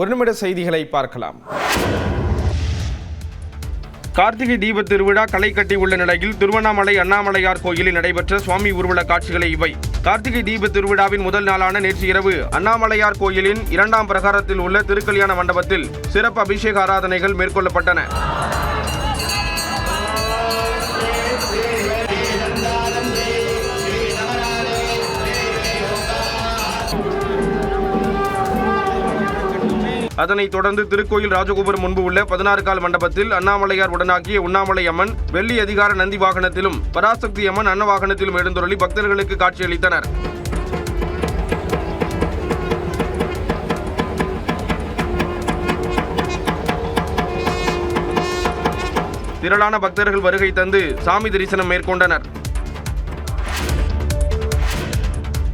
ஒரு நிமிட செய்திகளை பார்க்கலாம். கார்த்திகை தீப திருவிழா களை கட்டி உள்ள நிலையில் திருவண்ணாமலை அண்ணாமலையார் கோயிலில் நடைபெற்ற சுவாமி ஊர்வல காட்சிகளை இவை. கார்த்திகை தீப திருவிழாவின் முதல் நாளான நேற்று இரவு அண்ணாமலையார் கோயிலின் இரண்டாம் பிரகாரத்தில் உள்ள திருக்கல்யாண மண்டபத்தில் சிறப்பு அபிஷேக ஆராதனைகள் மேற்கொள்ளப்பட்டன. அதனைத் தொடர்ந்து திருக்கோயில் ராஜகோபுரம் முன்பு உள்ள பதினாறு கால் மண்டபத்தில் அண்ணாமலையார் உடனாகிய உண்ணாமலை அம்மன் வெள்ளி அதிகார நந்தி வாகனத்திலும் பராசக்தி அம்மன் அன்ன வாகனத்திலும் எழுந்தருளி பக்தர்களுக்கு காட்சியளித்தனர். திரளான பக்தர்கள் வருகை தந்து சாமி தரிசனம் மேற்கொண்டனர்.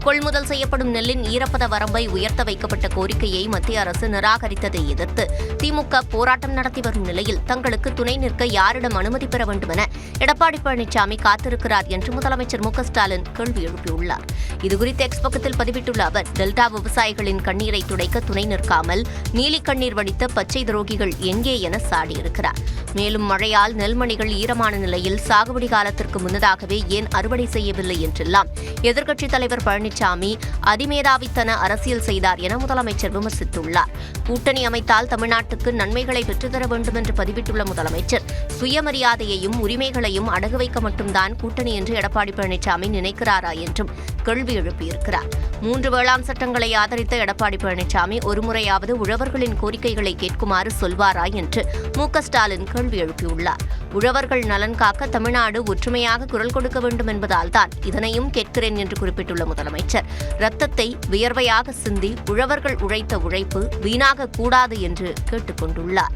கொள்முதல் செய்யப்படும் நெல்லின் ஈரப்பத வரம்பை உயர்த்த வைக்கப்பட்ட கோரிக்கையை மத்திய அரசு நிராகரித்ததை எதிர்த்து திமுக போராட்டம் நடத்தி வரும் நிலையில் தங்களுக்கு துணை நிற்க யாரிடம் அனுமதி பெற வேண்டும் என எடப்பாடி பழனிசாமி காத்திருக்கிறார் என்று முதலமைச்சர் மு ஸ்டாலின் கேள்வி எழுப்பியுள்ளார். இதுகுறித்து எக்ஸ் பக்கத்தில் பதிவிட்டுள்ள அவர் டெல்டா விவசாயிகளின் கண்ணீரை துடைக்க துணை நிற்காமல் நீலி கண்ணீர் வடித்த பச்சை துரோகிகள் எங்கே என சாடியிருக்கிறார். மேலும் மழையால் நெல்மணிகள் ஈரமான நிலையில் சாகுபடி காலத்திற்கு முன்னதாகவே ஏன் அறுவடை செய்யவில்லை என்றெல்லாம் எதிர்க்கட்சித் தலைவர் பழனிசாமி அதிமேதாவித்தன அரசியல் செய்தார் என முதலமைச்சர் விமர்சித்துள்ளார். கூட்டணி அமைத்தால் தமிழ்நாட்டுக்கு நன்மைகளை பெற்றுத்தர வேண்டும் என்று பதிவிட்டுள்ள முதலமைச்சர் சுயமரியாதையையும் உரிமைகளையும் அடகு வைக்க மட்டும்தான் கூட்டணி என்று எடப்பாடி பழனிசாமி நினைக்கிறாரா என்றும் கேள்வி எழுப்பியிருக்கிறார். மூன்று வேளாண் சட்டங்களை ஆதரித்த எடப்பாடி பழனிசாமி ஒருமுறையாவது உழவர்களின் கோரிக்கைகளை கேட்குமாறு சொல்வாரா என்று மு ஸ்டாலின் கேள்வி எழுப்பியுள்ளார். உழவர்கள் நலன் காக்க தமிழ்நாடு ஒற்றுமையாக குரல் கொடுக்க வேண்டும் என்பதால் தான் இதனையும் கேட்கிறேன் என்று குறிப்பிட்டுள்ள முதலமைச்சர் ரத்தத்தை வியர்வையாக சிந்தி உழவர்கள் உழைத்த உழைப்பு வீணாக கூடாது என்று கேட்டுக்கொண்டுள்ளார்.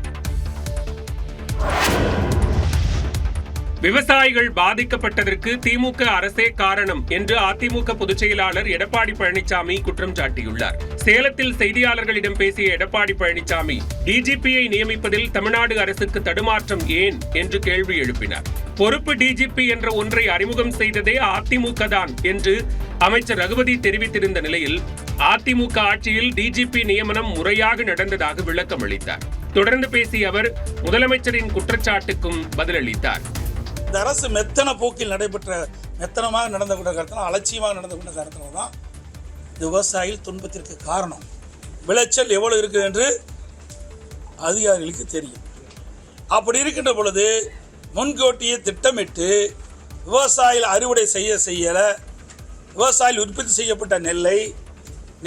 விவசாயிகள் பாதிக்கப்பட்டதற்கு திமுக அரசே காரணம் என்று அதிமுக பொதுச் செயலாளர் எடப்பாடி பழனிசாமி குற்றம் சாட்டியுள்ளார். சேலத்தில் செய்தியாளர்களிடம் பேசிய எடப்பாடி பழனிசாமி டிஜிபியை நியமிப்பதில் தமிழ்நாடு அரசுக்கு தடுமாற்றம் ஏன்? என்று கேள்வி எழுப்பினார். பொறுப்பு டிஜிபி என்ற ஒன்றை அறிமுகம் செய்ததே அதிமுக தான் என்று அமைச்சர் ரகுபதி தெரிவித்திருந்த நிலையில் அதிமுக ஆட்சியில் டிஜிபி நியமனம் முறையாக நடந்ததாக விளக்கம் அளித்தார் தொடர்ந்து பேசிய அவர் முதலமைச்சரின் குற்றச்சாட்டுக்கும் பதிலளித்தார். இந்த அரசு மெத்தன போக்கில் நடைபெற்ற மெத்தனமாக நடந்து கொண்ட காரணத்தில் அலட்சியமாக நடந்து கொண்ட காரணத்தில் தான் இந்த விவசாயிகள் துன்பத்திற்கு காரணம். விளைச்சல் எவ்வளவு இருக்குது என்று அதிகாரிகளுக்கு தெரியும். அப்படி இருக்கின்ற பொழுது முன்கூட்டியே திட்டமிட்டு விவசாயிகள் அறுவடை செய்ய செய்யலை விவசாயிகள் உற்பத்தி செய்யப்பட்ட நெல்லை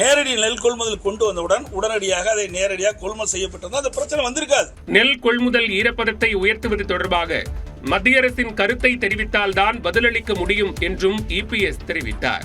நேரடி நெல் கொள்முதல் கொண்டு வந்தவுடன் உடனடியாக அதை நேரடியாக கொள்முதல் செய்யப்பட்டிருந்தால் அந்த பிரச்சனை வந்திருக்காது. நெல் கொள்முதல் ஈரப்பதத்தை உயர்த்துவது தொடர்பாக மத்திய அரசின் கருத்தை தெரிவித்தால்தான் பதிலளிக்க முடியும் என்றும் இபிஎஸ் தெரிவித்தார்.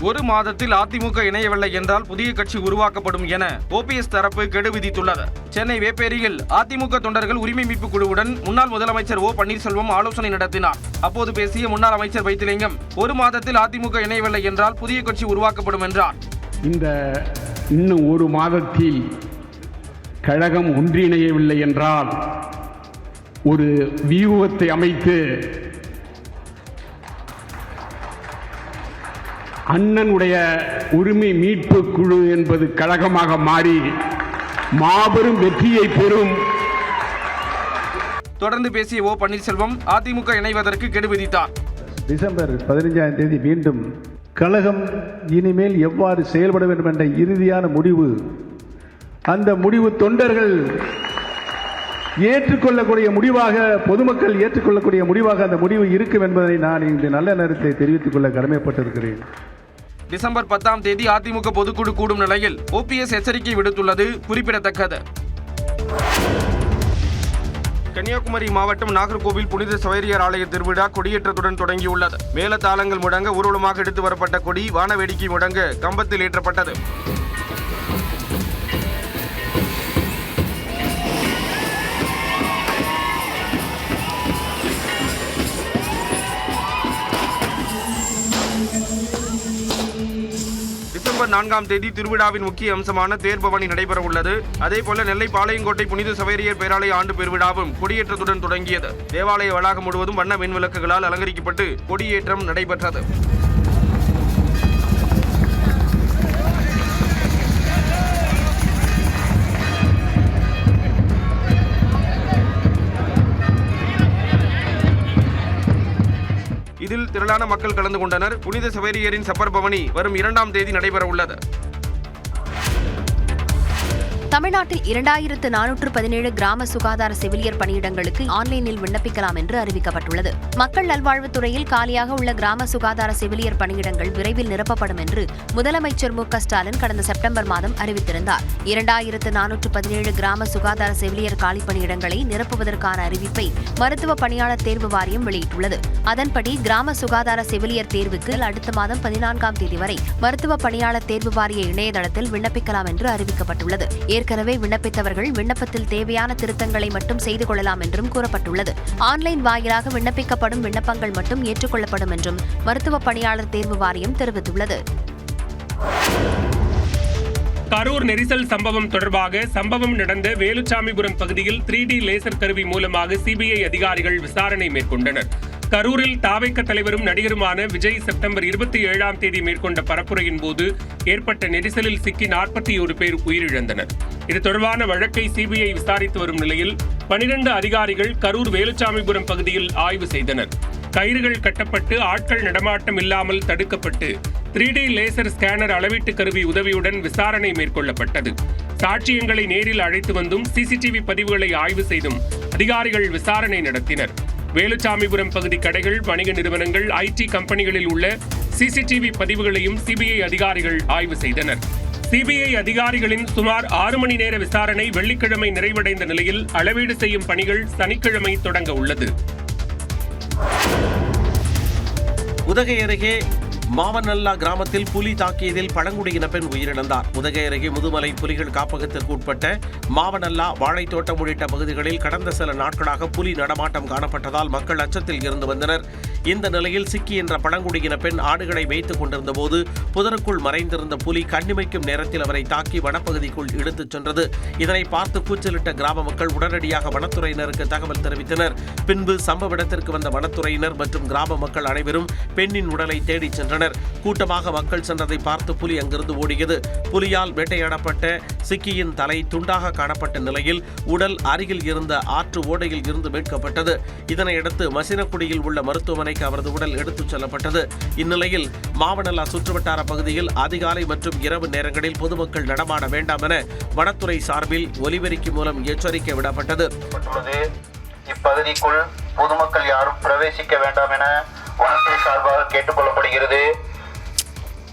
ஒரு மாதத்தில் அதிமுக இணையவில்லை என்றால் புதிய கட்சி உருவாக்கப்படும் என ஓபிஎஸ் தரப்பு கெடு விதித்துள்ளது. சென்னை வேப்பேரியில் அதிமுக தொண்டர்கள் உரிமை மீட்பு குழுவுடன் முன்னாள் முதலமைச்சர் ஓ பன்னீர்செல்வம் ஆலோசனை நடத்தினார். அப்போது பேசிய முன்னாள் அமைச்சர் வைத்திலிங்கம் ஒரு மாதத்தில் அதிமுக இணையவில்லை என்றால் புதிய கட்சி உருவாக்கப்படும் என்றார். இந்த இன்னும் ஒரு மாதத்தில் கழகம் ஒன்றிணையவில்லை என்றால் ஒரு வியூகத்தை அமைத்து அண்ணனுடைய உரிமை மீட்பு குழு என்பது கழகமாக மாறி மாபெரும் வெற்றியை பெறும். தொடர்ந்து பேசிய ஓ பன்னீர்செல்வம் அதிமுக இணைவதற்கு கெடு விதித்தார். டிசம்பர் பதினைஞ்சாம் தேதி மீண்டும் கழகம் இனிமேல் எவ்வாறு செயல்பட வேண்டும் என்ற இறுதியான முடிவு அந்த முடிவு தொண்டர்கள் ஏற்றுக்கொள்ளக்கூடிய முடிவாக பொதுமக்கள் ஏற்றுக்கொள்ளக்கூடிய முடிவாக அந்த முடிவு இருக்கும் என்பதை நான் இந்த நல்ல நேரத்தை தெரிவித்துக் கொள்ள கடமைப்பட்டிருக்கிறேன். டிசம்பர் பத்தாம் தேதி அதிமுக பொதுக்குழு கூடும் நிலையில் ஓபிஎஸ் எச்சரிக்கை விடுத்துள்ளது குறிப்பிடத்தக்கது. கன்னியாகுமரி மாவட்டம் நாகர்கோவில் புனித சவேரியார் ஆலய திருவிழா கொடியேற்றத்துடன் தொடங்கியுள்ளது. மேலதாளங்கள் முடங்க ஊர்வலமாக எடுத்து வரப்பட்ட கொடி வான வேடிக்கை கம்பத்தில் ஏற்றப்பட்டது. டிசம்பர் நான்காம் தேதி திருவிழாவின் முக்கிய அம்சமான தேர்பவனி நடைபெற உள்ளது அதேபோல நெல்லை பாளையங்கோட்டை புனித சவேரியர் பேராலய ஆண்டு பெருவிழாவும் கொடியேற்றத்துடன் தொடங்கியது. தேவாலய வளாகம் முழுவதும் வண்ண மின் விளக்குகளால் அலங்கரிக்கப்பட்டு கொடியேற்றம் நடைபெற்றது. திரளான மக்கள் கலந்து கொண்டனர். புனித சவேரியரின் சப்பர் பவனி வரும் இரண்டாம் தேதி நடைபெற உள்ளது தமிழ்நாட்டில் இரண்டாயிரத்து நானூற்று பதினேழு கிராம சுகாதார செவிலியர் பணியிடங்களுக்கு ஆன்லைனில் விண்ணப்பிக்கலாம் என்று அறிவிக்கப்பட்டுள்ளது. மக்கள் நல்வாழ்வுத்துறையில் காலியாக உள்ள கிராம சுகாதார செவிலியர் பணியிடங்கள் விரைவில் நிரப்பப்படும் என்று முதலமைச்சர் மு ஸ்டாலின் கடந்த செப்டம்பர் மாதம் அறிவித்திருந்தார். இரண்டாயிரத்து நானூற்று பதினேழு கிராம சுகாதார செவிலியர் காலி பணியிடங்களை நிரப்புவதற்கான அறிவிப்பை மருத்துவ பணியாளர் தேர்வு வாரியம் வெளியிட்டுள்ளது. அதன்படி கிராம சுகாதார செவிலியர் தேர்வுக்கு அடுத்த மாதம் பதினான்காம் தேதி வரை மருத்துவ பணியாளர் தேர்வு வாரிய இணையதளத்தில் விண்ணப்பிக்கலாம் என்று அறிவிக்கப்பட்டுள்ளது. ஏற்கனவே விண்ணப்பித்தவர்கள் விண்ணப்பத்தில் தேவையான திருத்தங்களை மட்டும் செய்து கொள்ளலாம் என்றும் கூறப்பட்டுள்ளது. ஆன்லைன் வாயிலாக விண்ணப்பிக்கப்படும் விண்ணப்பங்கள் மட்டும் ஏற்றுக்கொள்ளப்படும் என்றும் மருத்துவ பணியாளர் தேர்வு வாரியம் தெரிவித்துள்ளது. கரூர் நெரிசல் சம்பவம் தொடர்பாக சம்பவம் நடந்த வேலுச்சாமிபுரம் பகுதியில் த்ரீ டி லேசர் கருவி மூலமாக சிபிஐ அதிகாரிகள் விசாரணை மேற்கொண்டனர். கரூரில் தாவைக்க தலைவரும் நடிகருமான விஜய் செப்டம்பர் இருபத்தி ஏழாம் தேதி மேற்கொண்ட பரப்புரையின் போது ஏற்பட்ட நெரிசலில் சிக்கி நாற்பத்தி ஒரு பேர் உயிரிழந்தனர். இது தொடர்பான வழக்கை சிபிஐ விசாரித்து வரும் நிலையில் பனிரெண்டு அதிகாரிகள் கரூர் வேலுச்சாமிபுரம் பகுதியில் ஆய்வு செய்தனர். கயிறுகள் கட்டப்பட்டு ஆட்கள் நடமாட்டம் இல்லாமல் தடுக்கப்பட்டு த்ரீ டி லேசர் ஸ்கேனர் அளவீட்டு கருவி உதவியுடன் விசாரணை மேற்கொள்ளப்பட்டது. சாட்சியங்களை நேரில் அழைத்து வந்தும் சிசிடிவி பதிவுகளை ஆய்வு செய்தும் அதிகாரிகள் விசாரணை நடத்தினர். வேலுச்சாமிபுரம் பகுதி கடைகள் வணிக நிறுவனங்கள் ஐடி கம்பெனிகளில் உள்ள சிசிடிவி பதிவுகளையும் சிபிஐ அதிகாரிகள் ஆய்வு செய்தனர். சிபிஐ அதிகாரிகளின் சுமார் ஆறு மணி நேர விசாரணை வெள்ளிக்கிழமை நிறைவடைந்த நிலையில் அளவீடு செய்யும் பணிகள் சனிக்கிழமை தொடங்க உள்ளது. உதகை அருகே மாவனல்லா கிராமத்தில் புலி தாக்கியதில் பழங்குடியின பெண் உயிரிழந்தார். உதகை அருகே முதுமலை புலிகள் காப்பகத்திற்கு உட்பட்ட மாவனல்லா வாழைத்தோட்டம் உள்ளிட்ட பகுதிகளில் கடந்த சில நாட்களாக புலி நடமாட்டம் காணப்பட்டதால் மக்கள் அச்சத்தில் இருந்து வந்தனர். இந்த நிலையில் சிக்கி என்ற பழங்குடியின பெண் ஆடுகளை வைத்துக் கொண்டிருந்த போது புதருக்குள் மறைந்திருந்த புலி கண்ணிமைக்கும் நேரத்தில் அவரை தாக்கி வனப்பகுதிக்குள் இழுத்துச் சென்றது. இதனை பார்த்து கூச்சலிட்ட கிராம மக்கள் உடனடியாக வனத்துறையினருக்கு தகவல் தெரிவித்தனர். பின்பு சம்பவ இடத்திற்கு வந்த வனத்துறையினர் மற்றும் கிராம மக்கள் அனைவரும் பெண்ணின் உடலை தேடிச் சென்றனர். கூட்டமாக மக்கள் சென்றதை பார்த்து புலி அங்கிருந்து ஓடியது. புலியால் வேட்டையாடப்பட்ட சிக்கியின் தலை துண்டாக காணப்பட்ட நிலையில் உடல் அருகில் இருந்த ஆற்று ஓடையில் இருந்து மீட்கப்பட்டது. இதனையடுத்து மசினக்குடியில் உள்ள மருத்துவமனைக்கு அவரது உடல் எடுத்துச் செல்லப்பட்டது. இந்நிலையில் மாவனல்லா சுற்றுவட்டார பகுதியில் அதிகாலை மற்றும் இரவு நேரங்களில் பொதுமக்கள் நடமாட வேண்டாம் என வனத்துறை சார்பில் ஒலிபெருக்கி மூலம் எச்சரிக்கை விடப்பட்டது. இப்பகுதிக்குள் பொதுமக்கள் யாரும் பிரவேசிக்க வேண்டாம் என வனத்துறை சார்பாக கேட்டுக்கொள்ளப்படுகிறது.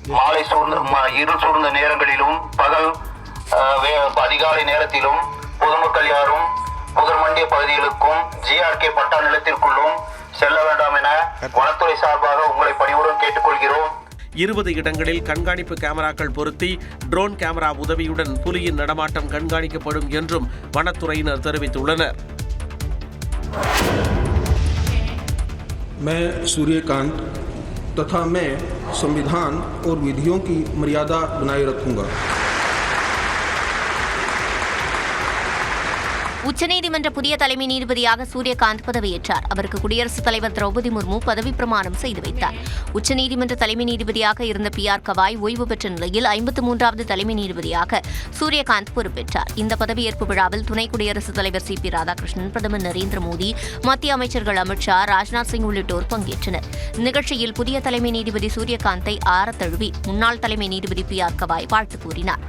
மாலை சூழ்ந்த இருள் சூழ்ந்த நேரங்களிலும் பகல் வே- அதிகாலை நேரத்திலும் பொதுமக்கள் யாரும் புகர்மண்டிய பகுதிகளுக்கும் ஜிஆர்கே பட்டா நிலத்திற்குள்ளும் செல்ல வேண்டாம் என வனத்துறை சார்பாக உங்களை பணிவுடன் கேட்டுக்கொள்கிறோம். இருபது இடங்களில் கண்காணிப்பு கேமராக்கள் பொருத்தி ட்ரோன் கேமரா உதவியுடன் புலியின் நடமாட்டம் கண்காணிக்கப்படும் என்றும் வனத்துறையினர் தெரிவித்துள்ளனர். मैं सूर्यकांत तथा मैं संविधान और विधियों की मर्यादा बनाए रखूँगा। உச்சநீதிமன்ற புதிய தலைமை நீதிபதியாக சூரியகாந்த் பதவியேற்றார். அவருக்கு குடியரசுத் தலைவர் திரௌபதி முர்மு பதவி பிரமாணம் செய்து வைத்தார். உச்சநீதிமன்ற தலைமை நீதிபதியாக இருந்த பி ஆர் கவாய் ஓய்வு பெற்ற நிலையில் ஐம்பத்து மூன்றாவது தலைமை நீதிபதியாக சூரியகாந்த் பொறுப்பேற்றார். இந்த பதவியேற்பு விழாவில் துணை குடியரசுத் தலைவர் சி பி ராதாகிருஷ்ணன் பிரதமர் நரேந்திர மோடி மத்திய அமைச்சர்கள் அமித்ஷா ராஜ்நாத் சிங் உள்ளிட்டோர் பங்கேற்றனர். நிகழ்ச்சியில் புதிய தலைமை நீதிபதி சூரியகாந்தை ஆற தழுவி முன்னாள் தலைமை நீதிபதி பி ஆர் கவாய் வாழ்த்து கூறினார்.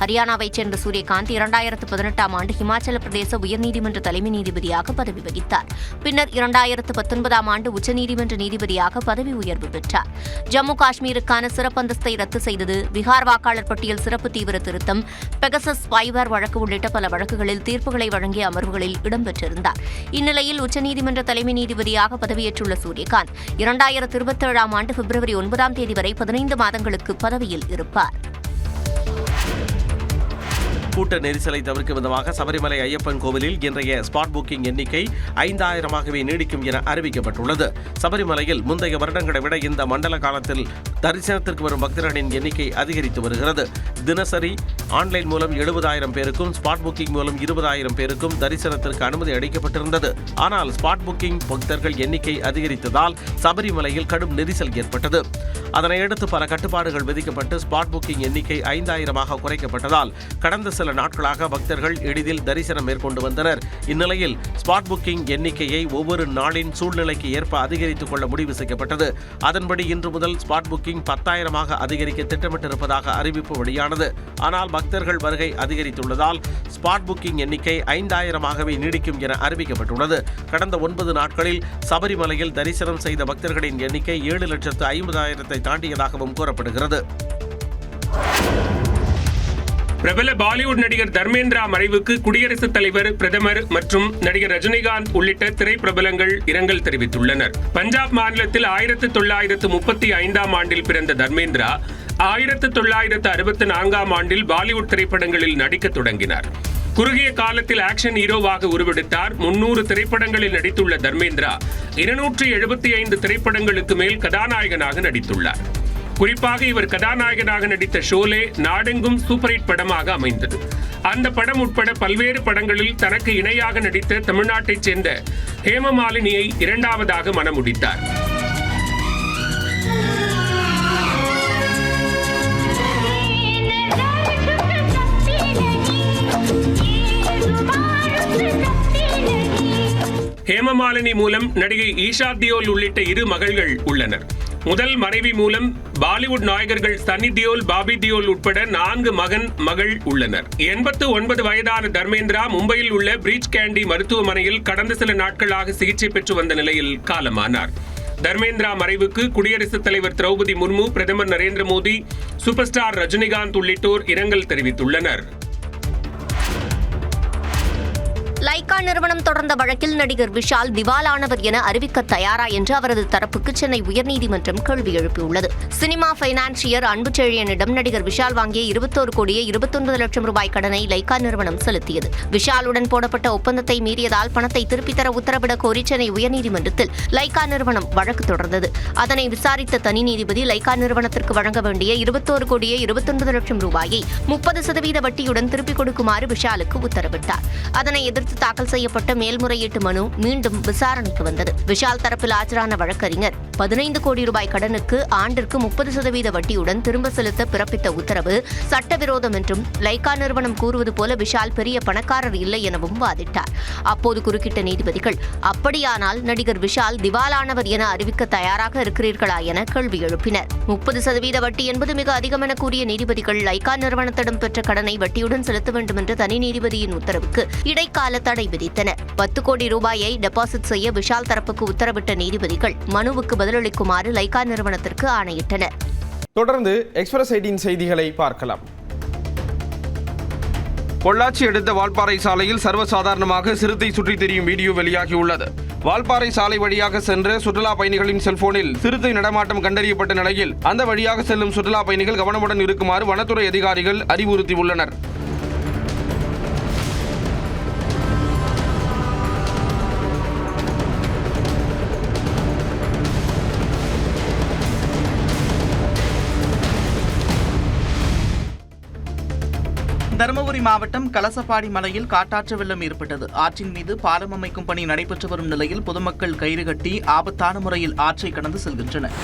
ஹரியானாவைச் சேர்ந்த சூரியகாந்த் இரண்டாயிரத்து பதினெட்டாம் ஆண்டு ஹிமாச்சல பிரதேச உயர்நீதிமன்ற தலைமை நீதிபதியாக பதவி வகித்தார். பின்னர் இரண்டாயிரத்து பத்தொன்பதாம் ஆண்டு உச்சநீதிமன்ற நீதிபதியாக பதவி உயர்வு பெற்றார். ஜம்மு காஷ்மீருக்கான சிறப்பு அந்தஸ்தை ரத்து செய்தது பீகார் வாக்காளர் பட்டியல் சிறப்பு தீவிர திருத்தம் பெகசஸ் ஸ்பைவேர் வழக்கு உள்ளிட்ட பல வழக்குகளில் தீர்ப்புகளை வழங்கிய அமர்வுகளில் இடம்பெற்றிருந்தார். இந்நிலையில் உச்சநீதிமன்ற தலைமை நீதிபதியாக பதவியேற்றுள்ள சூரியகாந்த் இரண்டாயிரத்து இருபத்தேழாம் ஆண்டு பிப்ரவரி ஒன்பதாம் தேதி வரை பதினைந்து மாதங்களுக்கு பதவியில் இருப்பார். கூட்ட நெரிசலை தவிர்க்கும் விதமாக சபரிமலை ஐயப்பன் கோவிலில் இன்றைய ஸ்பாட் புக்கிங் எண்ணிக்கை ஐந்தாயிரமாகவே நீடிக்கும் என அறிவிக்கப்பட்டுள்ளது. சபரிமலையில் முந்தைய வருடங்களை விட இந்த மண்டல காலத்தில் தரிசனத்திற்கு வரும் பக்தர்களின் எண்ணிக்கை அதிகரித்து வருகிறது. தினசரி ஆன்லைன் மூலம் எழுபதாயிரம் பேருக்கும் ஸ்பாட் புக்கிங் மூலம் இருபதாயிரம் பேருக்கும் தரிசனத்திற்கு அனுமதி அளிக்கப்பட்டிருந்தது. ஆனால் ஸ்பாட் புக்கிங் பக்தர்கள் எண்ணிக்கை அதிகரித்ததால் சபரிமலையில் கடும் நெரிசல் ஏற்பட்டது. அதனையடுத்து பல கட்டுப்பாடுகள் விதிக்கப்பட்டு ஸ்பாட் புக்கிங் எண்ணிக்கை ஐந்தாயிரமாக குறைக்கப்பட்டதால் கடந்த சில சில நாட்களாக பக்தர்கள் எளிதில் தரிசனம் மேற்கொண்டு வந்தனர். இந்நிலையில் ஸ்பாட் புக்கிங் எண்ணிக்கையை ஒவ்வொரு நாளின் சூழ்நிலைக்கு ஏற்ப அதிகரித்துக் கொள்ள முடிவு செய்யப்பட்டது. அதன்படி இன்று முதல் ஸ்பாட் புக்கிங் பத்தாயிரமாக அதிகரிக்க திட்டமிட்டிருப்பதாக அறிவிப்பு வெளியானது. ஆனால் பக்தர்கள் வருகை அதிகரித்துள்ளதால் ஸ்பாட் புக்கிங் எண்ணிக்கை ஐந்தாயிரமாகவே நீடிக்கும் என அறிவிக்கப்பட்டுள்ளது. கடந்த ஒன்பது நாட்களில் சபரிமலையில் தரிசனம் செய்த பக்தர்களின் எண்ணிக்கை ஏழு லட்சத்து ஐம்பதாயிரத்தை தாண்டியதாகவும் கூறப்படுகிறது. பிரபல பாலிவுட் நடிகர் தர்மேந்திரா மறைவுக்கு குடியரசுத் தலைவர் பிரதமர் மற்றும் நடிகர் ரஜினிகாந்த் உள்ளிட்ட திரைப்பிரபலங்கள் இரங்கல் தெரிவித்துள்ளனர். பஞ்சாப் மாநிலத்தில் ஆயிரத்து தொள்ளாயிரத்து முப்பத்தி ஐந்தாம் ஆண்டில் பிறந்த தர்மேந்திரா ஆயிரத்து தொள்ளாயிரத்து அறுபத்தி நான்காம் ஆண்டில் பாலிவுட் திரைப்படங்களில் நடிக்க தொடங்கினார். குறுகிய காலத்தில் ஆக்ஷன் ஹீரோவாக உருவெடுத்தார். முன்னூறு திரைப்படங்களில் நடித்துள்ள தர்மேந்திரா இருநூற்றி எழுபத்தி ஐந்து திரைப்படங்களுக்கு மேல் கதாநாயகனாக நடித்துள்ளார். குறிப்பாக இவர் கதாநாயகனாக நடித்த ஷோலே நாடெங்கும் சூப்பர் ஹிட் படமாக அமைந்தது. அந்த படம் உட்பட பல்வேறு படங்களில் தனக்கு இணையாக நடித்த தமிழ்நாட்டைச் சேர்ந்த ஹேமமாலினியை இரண்டாவதாக மணமுடித்தார் ஹேமமாலினி மூலம் நடிகை ஈஷா தியோல் உள்ளிட்ட இரு மகள்கள் உள்ளனர். முதல் மனைவி மூலம் பாலிவுட் நாயகர்கள் சன்னி தியோல் பாபி தியோல் உட்பட நான்கு மகன் மகள் உள்ளனர். எண்பத்து ஒன்பது வயதான தர்மேந்திரா மும்பையில் உள்ள பிரீச் கேண்டி மருத்துவமனையில் கடந்த சில நாட்களாக சிகிச்சை பெற்று வந்த நிலையில் காலமானார். தர்மேந்திரா மறைவுக்கு குடியரசுத் தலைவர் திரௌபதி முர்மு பிரதமர் நரேந்திர மோடி சூப்பர் ஸ்டார் ரஜினிகாந்த் உள்ளிட்டோர் இரங்கல் தெரிவித்துள்ளனர். லைகா நிறுவனம் தொடர்ந்த வழக்கில் நடிகர் விஷால் திவாலானவர் என அறிவிக்க தயாரா என்று அவரது தரப்புக்கு சென்னை உயர்நீதிமன்றம் கேள்வி எழுப்பியுள்ளது. சினிமா பைனான்சியர் அன்புச்செழியனிடம் நடிகர் விஷால் வாங்கிய இருபத்தோரு கோடியே இருபத்தொன்பது லட்சம் ரூபாய் கடனை லைகா நிறுவனம் செலுத்தியது. விஷாலுடன் போடப்பட்ட ஒப்பந்தத்தை மீறியதால் பணத்தை திருப்பித் தர உத்தரவிடக் கோரி சென்னை உயர்நீதிமன்றத்தில் லைகா நிறுவனம் வழக்கு தொடர்ந்தது. அதனை விசாரித்த தனி நீதிபதி லைகா நிறுவனத்திற்கு வழங்க வேண்டிய இருபத்தோரு கோடியே இருபத்தொன்பது லட்சம் ரூபாயை முப்பது சதவீத வட்டியுடன் திருப்பிக் கொடுக்குமாறு விஷாலுக்கு உத்தரவிட்டார். அதனை எதிர்த்து எதிர்த்து தாக்கல் செய்யப்பட்ட மேல்முறையீட்டு மனு மீண்டும் விசாரணைக்கு வந்தது. விஷால் தரப்பில் ஆஜரான வழக்கறிஞர் பதினைந்து கோடி ரூபாய் கடனுக்கு ஆண்டிற்கு முப்பது சதவீத வட்டியுடன் திரும்ப செலுத்த பிறப்பித்த உத்தரவு சட்டவிரோதம் என்றும் லைகா நிறுவனம் கூறுவது போல விஷால் பெரிய பணக்காரர் இல்லை எனவும் வாதிட்டார். அப்போது குறுக்கிட்ட நீதிபதிகள் அப்படியானால் நடிகர் விஷால் திவாலானவர் என அறிவிக்க தயாராக இருக்கிறீர்களா என கேள்வி எழுப்பினர். முப்பது சதவீத வட்டி என்பது மிக அதிகம் என கூறிய நீதிபதிகள் லைகா நிறுவனத்திடம் பெற்ற கடனை வட்டியுடன் செலுத்த வேண்டும் என்ற தனி நீதிபதியின் உத்தரவுக்கு இடைக்கால தடை விதித்தனர் பத்து கோடி ரூபாயை டெபாசிட் செய்ய விஷால் தரப்புக்கு உத்தரவிட்ட நீதிபதிகள் மனுவுக்கு பதிலளிக்குமாறு லைகா நிறுவனத்திற்கு ஆணையிட்டனர். தொடர்ந்து எக்ஸ்பிரஸ் எயிட்டின் செய்திகளை பார்க்கலாம். பொள்ளாச்சி அடுத்த வால்பாறை சாலையில் சர்வசாதாரணமாக சிறுத்தை சுற்றித் திரியும் வீடியோ வெளியாகியுள்ளது. வால்பாறை சாலை வழியாக சென்ற சுற்றுலா பயணிகளின் செல்போனில் சிறுத்தை நடமாட்டம் கண்டறியப்பட்ட நிலையில் அந்த வழியாக செல்லும் சுற்றுலா பயணிகள் கவனமுடன் இருக்குமாறு வனத்துறை அதிகாரிகள் அறிவுறுத்தியுள்ளனர். தருமபுரி மாவட்டம் கலசப்பாடி மலையில் காட்டாற்று வெள்ளம் ஏற்பட்டது. ஆற்றின் மீது பாலம் அமைக்கும் பணி நடைபெற்று வரும் நிலையில் பொதுமக்கள் கயிறு கட்டி ஆபத்தான முறையில் ஆற்றை கடந்து செல்கின்றனர்.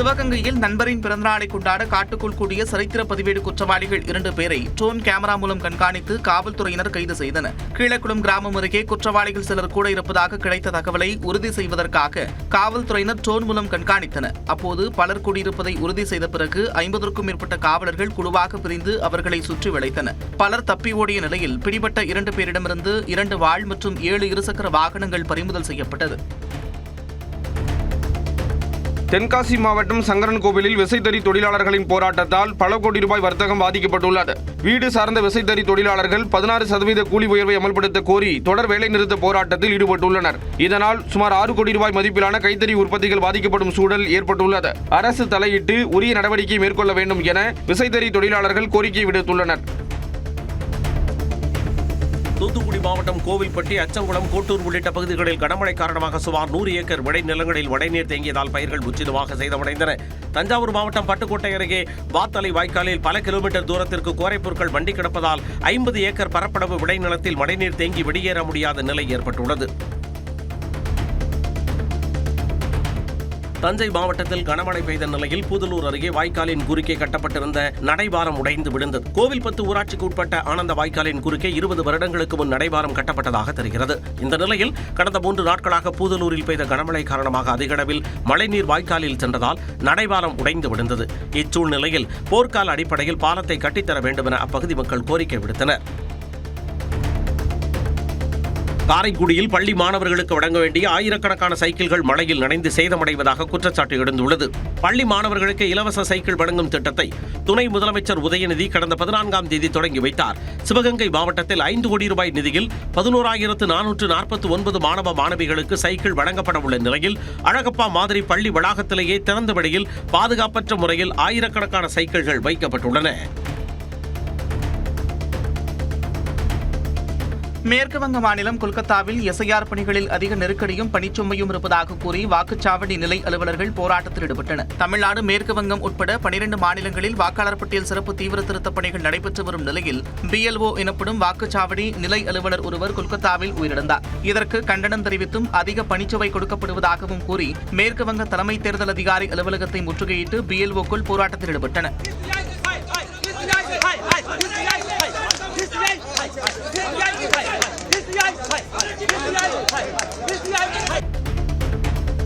சிவகங்கையில் நண்பரின் பிறந்தநாளை கொண்டாட காட்டுக்குள் கூடிய சரித்திர பதிவேடு குற்றவாளிகள் இரண்டு பேரை ட்ரோன் கேமரா மூலம் கண்காணித்து காவல்துறையினர் கைது செய்தனர். கீழக்குளம் கிராமம் அருகே குற்றவாளிகள் சிலர் கூட இருப்பதாக கிடைத்த தகவலை உறுதி செய்வதற்காக காவல்துறையினர் ட்ரோன் மூலம் கண்காணித்தனர். அப்போது பலர் கூடியிருப்பதை உறுதி செய்த பிறகு ஐம்பதற்கும் மேற்பட்ட காவலர்கள் குழுவாக பிரிந்து அவர்களை சுற்றி வளைத்தனர். பலர் தப்பி ஓடிய நிலையில் பிடிபட்ட இரண்டு பேரிடமிருந்து இரண்டு வாள் மற்றும் ஏழு இருசக்கர வாகனங்கள் பறிமுதல் செய்யப்பட்டது. தென்காசி மாவட்டம் சங்கரன் கோவிலில் விசைத்தறி தொழிலாளர்களின் போராட்டத்தால் பல கோடி ரூபாய் வர்த்தகம் பாதிக்கப்பட்டுள்ளது. வீடு சார்ந்த விசைத்தறி தொழிலாளர்கள் பதினாறு சதவீத கூலி உயர்வை அமல்படுத்த கோரி தொடர் வேலைநிறுத்த போராட்டத்தில் ஈடுபட்டுள்ளனர். இதனால் சுமார் ஆறு கோடி ரூபாய் மதிப்பிலான கைத்தறி உற்பத்திகள் பாதிக்கப்படும் சூழல் ஏற்பட்டுள்ளது. அரசு தலையிட்டு உரிய நடவடிக்கை மேற்கொள்ள வேண்டும் என விசைத்தறி தொழிலாளர்கள் கோரிக்கை விடுத்துள்ளனர். மாவட்டம் கோவில்பட்டி அச்சங்குளம் கோட்டூர் உள்ளிட்ட பகுதிகளில் கனமழை காரணமாக சுமார் நூறு ஏக்கர் விளைநிலங்களில் மழைநீர் தேங்கியதால் பயிர்கள் முற்றிலுமாக சேதமடைந்தன. தஞ்சாவூர் மாவட்டம் பட்டுக்கோட்டை அருகே வாத்தலை வாய்க்காலில் பல கிலோமீட்டர் தூரத்திற்கு கோரை பொருட்கள் வண்டி கிடப்பதால் ஐம்பது ஏக்கர் பரப்பளவு விளைநிலத்தில் மழைநீர் தேங்கி வெளியேற முடியாத நிலை ஏற்பட்டுள்ளது. தஞ்சை மாவட்டத்தில் கனமழை பெய்த நிலையில் புதலூர் அருகே வாய்க்காலின் குறுக்கே கட்டப்பட்டிருந்த நடைபாரம் உடைந்து விழுந்தது. கோவில்பத்து ஊராட்சிக்கு உட்பட்ட ஆனந்த வாய்க்காலின் குறுக்கே இருபது வருடங்களுக்கு முன் நடைபாரம் கட்டப்பட்டதாக தெரிகிறது. இந்த நிலையில் கடந்த மூன்று நாட்களாக பூதலூரில் பெய்த கனமழை காரணமாக அதிக அளவில் மழைநீர் வாய்க்காலில் சென்றதால் நடைபாரம் உடைந்து விழுந்தது. இச்சூழ்நிலையில் போர்க்கால அடிப்படையில் பாலத்தை கட்டித்தர வேண்டும் என அப்பகுதி மக்கள் கோரிக்கை விடுத்தனர். காரைக்குடியில் பள்ளி மாணவர்களுக்கு வழங்க வேண்டிய ஆயிரக்கணக்கான சைக்கிள்கள் மழையில் நனைந்து சேதமடைவதாக குற்றச்சாட்டு எழுந்துள்ளது. பள்ளி மாணவர்களுக்கு இலவச சைக்கிள் வழங்கும் திட்டத்தை துணை முதலமைச்சர் உதயநிதி கடந்த பதினான்காம் தேதி தொடங்கி வைத்தார். சிவகங்கை மாவட்டத்தில் ஐந்து கோடி ரூபாய் நிதியில் பதினோராயிரத்து நானூற்று நாற்பத்தி ஒன்பது மாணவ மாணவிகளுக்கு சைக்கிள் வழங்கப்பட உள்ள நிலையில் அழகப்பா மாதிரி பள்ளி வளாகத்திலேயே திறந்த வழியில் பாதுகாப்பற்ற முறையில் ஆயிரக்கணக்கான சைக்கிள்கள் வைக்கப்பட்டுள்ளன. மேற்கு வங்க மாநிலம் கொல்கத்தாவில் எஸ்ஐஆர் பணிகளில் அதிக நெருக்கடியும் பணிச்சுமையும் இருப்பதாக கூறி வாக்குச்சாவடி நிலை அலுவலர்கள் போராட்டத்தில் ஈடுபட்டனர் தமிழ்நாடு மேற்கு வங்கம் உட்பட பனிரெண்டு மாநிலங்களில் வாக்காளர் பட்டியல் சிறப்பு தீவிர திருத்தப் பணிகள் நடைபெற்று வரும் நிலையில் பிஎல்ஓ எனப்படும் வாக்குச்சாவடி நிலை அலுவலர் ஒருவர் கொல்கத்தாவில் உயிரிழந்தார் இதற்கு கண்டனம் தெரிவித்தும் அதிக பணிச்சுவை கொடுக்கப்படுவதாகவும் கூறி மேற்கு வங்க தலைமை தேர்தல் அதிகாரி அலுவலகத்தை முற்றுகையிட்டு பிஎல்ஓக்குள் போராட்டத்தில் ஈடுபட்டனர்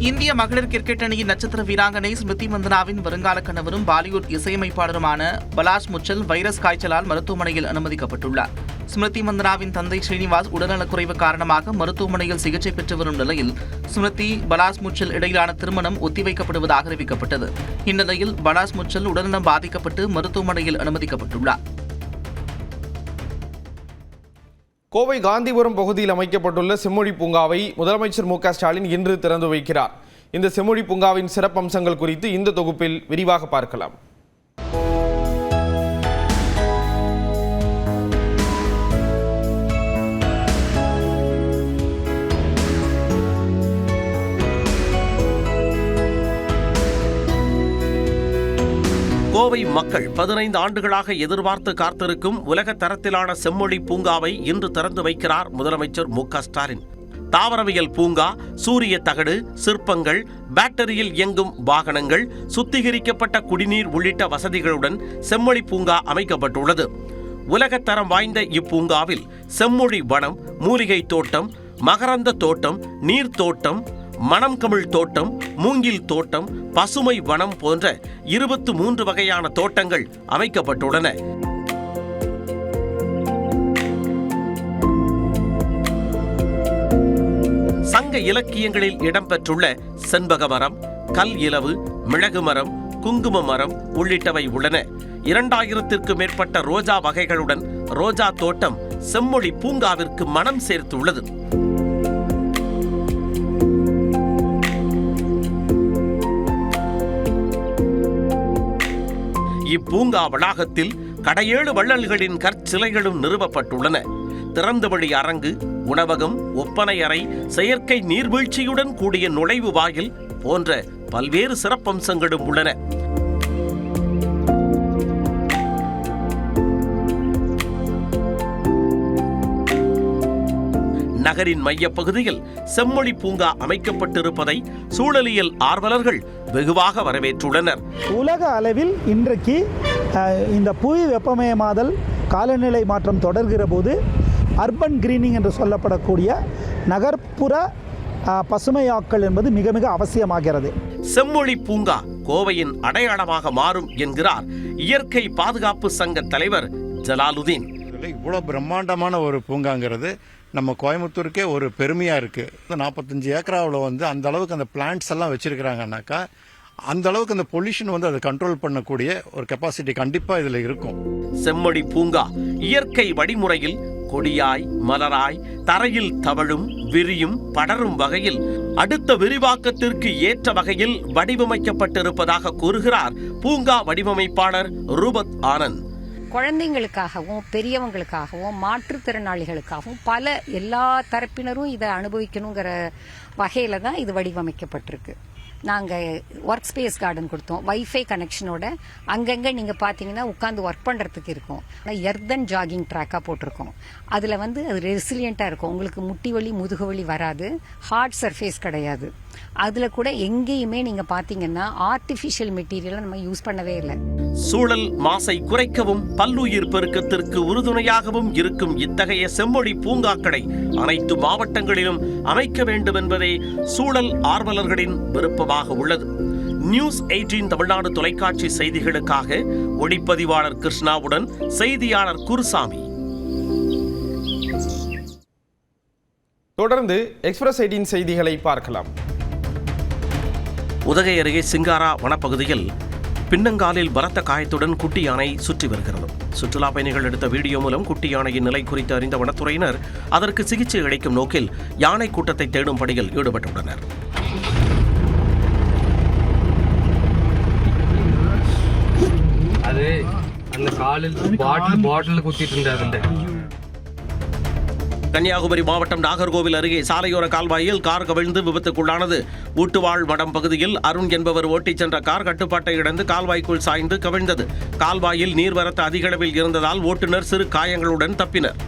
இந்திய மகளிர் கிரிக்கெட் அணியின் நட்சத்திர வீராங்கனை ஸ்மிருதி மந்தனாவின் வருங்கால கணவரும் பாலிவுட் இசையமைப்பாளருமான பலாஷ் முச்சல் வைரஸ் காய்ச்சலால் மருத்துவமனையில் அனுமதிக்கப்பட்டுள்ளார். ஸ்மிருதி மந்தனாவின் தந்தை ஸ்ரீனிவாஸ் உடல்நலக்குறைவு காரணமாக மருத்துவமனையில் சிகிச்சை பெற்று வரும் நிலையில் ஸ்மிருதி பலாஸ் முச்சல் இடையிலான திருமணம் ஒத்திவைக்கப்படுவதாக அறிவிக்கப்பட்டது. இந்நிலையில் பலாஸ் முச்சல் உடல்நலம் பாதிக்கப்பட்டு மருத்துவமனையில் அனுமதிக்கப்பட்டுள்ளார். கோவை காந்திபுரம் பகுதியில் அமைக்கப்பட்டுள்ள செம்மொழி பூங்காவை முதலமைச்சர் மு ஸ்டாலின் இன்று திறந்து வைக்கிறார். இந்த செம்மொழி பூங்காவின் சிறப்பம்சங்கள் குறித்து இந்த தொகுப்பில் விரிவாக பார்க்கலாம். கோவை மக்கள் பதினைந்து ஆண்டுகளாக எதிர்பார்த்து காத்திருக்கும் உலக தரத்திலான செம்மொழி பூங்காவை இன்று திறந்து வைக்கிறார் முதலமைச்சர் மு க ஸ்டாலின். தாவரவியல் பூங்கா சூரிய தகடு சிற்பங்கள் பேட்டரியில் இயங்கும் வாகனங்கள் சுத்திகரிக்கப்பட்ட குடிநீர் உள்ளிட்ட வசதிகளுடன் செம்மொழி பூங்கா அமைக்கப்பட்டுள்ளது. உலகத்தரம் வாய்ந்த இப்பூங்காவில் செம்மொழி வனம் மூலிகை தோட்டம் மகரந்த தோட்டம் நீர்த்தோட்டம் மணம் கமிழ் தோட்டம் மூங்கில் தோட்டம் பசுமை வனம் போன்ற இருபத்து மூன்று வகையான தோட்டங்கள் அமைக்கப்பட்டுள்ளன. சங்க இலக்கியங்களில் இடம்பெற்றுள்ள செண்பக மரம் கல் இலவு மிளகு மரம் குங்கும மரம் உள்ளிட்டவை உள்ளன. இரண்டாயிரத்திற்கு மேற்பட்ட ரோஜா வகைகளுடன் ரோஜா தோட்டம் செம்மொழி பூங்காவிற்கு மனம் சேர்த்துள்ளது. இப்பூங்கா வளாகத்தில் கடையேழு வள்ளல்களின் கற்சிலைகளும் நிறுவப்பட்டுள்ளன. திறந்தவழி அரங்கு உணவகம் ஒப்பனை அறை செயற்கை நீர்வீழ்ச்சியுடன் கூடிய நுழைவு வாயில் போன்ற பல்வேறு சிறப்பம்சங்களும் உள்ளன. நகரின் மையப்பகுதியில் செம்மொழி பூங்கா அமைக்கப்பட்டிருப்பதை சூழலியல் ஆர்வலர்கள் வெகுவாக வரவேற்றுள்ளனர். உலக அளவில் இன்றைக்கு இந்த புவி வெப்பமயமாதல் காலநிலை மாற்றம் தொடர்கிற போது அர்பன் கிரீனிங் என்று சொல்லப்படக்கூடிய நகர்ப்புற பசுமையாக்கல் என்பது மிக மிக அவசியமாகிறது. செம்மொழி பூங்கா கோவையின் அடையாளமாக மாறும் என்கிறார் இயற்கை பாதுகாப்பு சங்க தலைவர் ஜலாலுதீன். இவ்வளோ பிரம்மாண்டமான ஒரு பூங்காங்கிறது நம்ம கோயம்புத்தூருக்கே ஒரு பெருமையாக இருக்குது நாற்பத்தஞ்சு ஏக்கராவில் வந்து அந்த அளவுக்கு அந்த பிளான்ட்ஸ் எல்லாம் வச்சுருக்கிறாங்கன்னாக்கா அந்த அளவுக்கு அந்த பொல்யூஷன் வந்து அதை கண்ட்ரோல் பண்ணக்கூடிய ஒரு கெப்பாசிட்டி கண்டிப்பாக இதில் இருக்கும். செம்மொழி பூங்கா இயற்கை வழிமுறையில் கொடியாய் மலராய் தரையில் தவழும் விரியும் படரும் வகையில் அடுத்த விரிவாக்கத்திற்கு ஏற்ற வகையில் வடிவமைக்கப்பட்டிருப்பதாக கூறுகிறார் பூங்கா வடிவமைப்பாளர் ரூபத் ஆனந்த். குழந்தைங்களுக்காகவும் பெரியவங்களுக்காகவும் மாற்றுத்திறனாளிகளுக்காகவும் பல எல்லா தரப்பினரும் இதை அனுபவிக்கணுங்கிற வகையில தான் இது வடிவமைக்கப்பட்டிருக்கு. நாங்கள் ஒர்க் ஸ்பேஸ் கார்டன் கொடுத்தோம். வைஃபை கனெக்ஷனோட அங்கங்கே நீங்கள் பார்த்தீங்கன்னா உட்காந்து ஒர்க் பண்ணுறதுக்கு இருக்கும். ஆனால் எர்தன் ஜாகிங் ட்ராக்காக போட்டிருக்கோம். அதில் வந்து அது ரெசிலியண்ட்டாக இருக்கும். உங்களுக்கு முட்டி வலி முதுகு வலி வராது. ஹார்ட் சர்ஃபேஸ் கிடையாது. அதில் கூட எங்கேயுமே நீங்கள் பார்த்தீங்கன்னா ஆர்டிஃபிஷியல் மெட்டீரியலை நம்ம யூஸ் பண்ணவே இல்லை. சூழல் மாசை குறைக்கவும் பல்லுயிர் பெருக்கத்திற்கு உறுதுணையாகவும் இருக்கும் இத்தகைய செம்மொழி பூங்காக்களை அனைத்து மாவட்டங்களிலும் அமைக்க வேண்டும் என்பதே சூழல் ஆர்வலர்களின் விருப்பமாக உள்ளது. நியூஸ் எயிட்டீன் தமிழ்நாடு தொலைக்காட்சி செய்திகளுக்காக ஒளிப்பதிவாளர் கிருஷ்ணாவுடன் செய்தியாளர் குருசாமி. தொடர்ந்து எக்ஸ்பிரஸ் எயிட்டின் செய்திகளை பார்க்கலாம். உதகை அருகே சிங்காரா வனப்பகுதியில் பின்னங்காலில் பலத்த காயத்துடன் குட்டி யானை சுற்றி வருகிறது. சுற்றுலா பயணிகள் எடுத்த வீடியோ மூலம் குட்டி யானையின் நிலை குறித்து அறிந்த வனத்துறையினர் அதற்கு சிகிச்சை அளிக்கும் நோக்கில் யானை கூட்டத்தை தேடும் பணியில் ஈடுபட்டுள்ளனர். அது அந்த காலில் பாட்டில் பாட்டில் குத்திட்டு இருந்தாரு கன்னியாகுமரி மாவட்டம் நாகர்கோவில் அருகே சாலையோர கால்வாயில் கார் கவிழ்ந்து விபத்துக்குள்ளானது. ஊட்டுவாழ் மடம் பகுதியில் அருண் என்பவர் ஓட்டிச் சென்ற கார் கட்டுப்பாட்டை இழந்து கால்வாய்க்குள் சாய்ந்து கவிழ்ந்தது. கால்வாயில் நீர்வரத்து அதிகளவில் இருந்ததால் ஓட்டுநர் சிறு காயங்களுடன் தப்பினர்.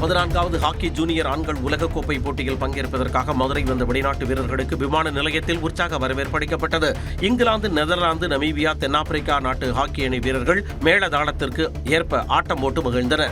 பதினான்காவது ஹாக்கி ஜூனியர் ஆண்கள் உலகக்கோப்பை போட்டியில் பங்கேற்பதற்காக மதுரை வந்த வெளிநாட்டு வீரர்களுக்கு விமான நிலையத்தில் உற்சாக வரவேற்பு அளிக்கப்பட்டது. இங்கிலாந்து நெதர்லாந்து நமீபியா தென்னாப்பிரிக்கா நாட்டு ஹாக்கி அணி வீரர்கள் மேளதாளத்திற்கு ஏற்ப ஆட்டம் போட்டு மகிழ்ந்தனர்.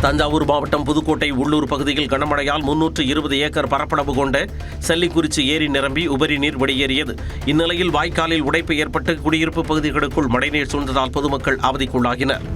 தஞ்சாவூர் மாவட்டம் புதுக்கோட்டை உள்ளூர் பகுதியில் கனமழையால் முன்னூற்று இருபது ஏக்கர் பரப்பளவு கொண்ட செல்லிக்குறிச்சி ஏரி நிரம்பி உபரி நீர் வெளியேறியது. இந்நிலையில் வாய்க்காலில் உடைப்பு ஏற்பட்டு குடியிருப்பு பகுதிகளுக்குள் மழைநீர் சூழ்ந்ததால் பொதுமக்கள் அவதிக்குள்ளாகினர்.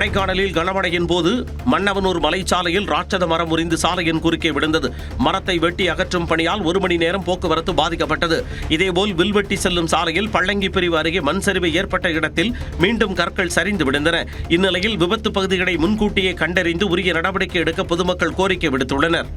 கொடைக்கானலில் கனமழையின் போது மன்னவனூர் மலைச்சாலையில் ராட்சத மரம் முறிந்து சாலையின் குறுக்கே விழுந்தது. மரத்தை வெட்டி அகற்றும் பணியால் ஒரு மணி நேரம் போக்குவரத்து பாதிக்கப்பட்டது. இதேபோல் வில்வெட்டி செல்லும் சாலையில் பள்ளங்கி பிரிவு அருகே மண் சரிவு ஏற்பட்ட இடத்தில் மீண்டும் கற்கள் சரிந்து விழுந்தன. இந்நிலையில் விபத்து பகுதிகளை முன்கூட்டியே கண்டறிந்து உரிய நடவடிக்கை எடுக்க பொதுமக்கள் கோரிக்கை விடுத்துள்ளனர்.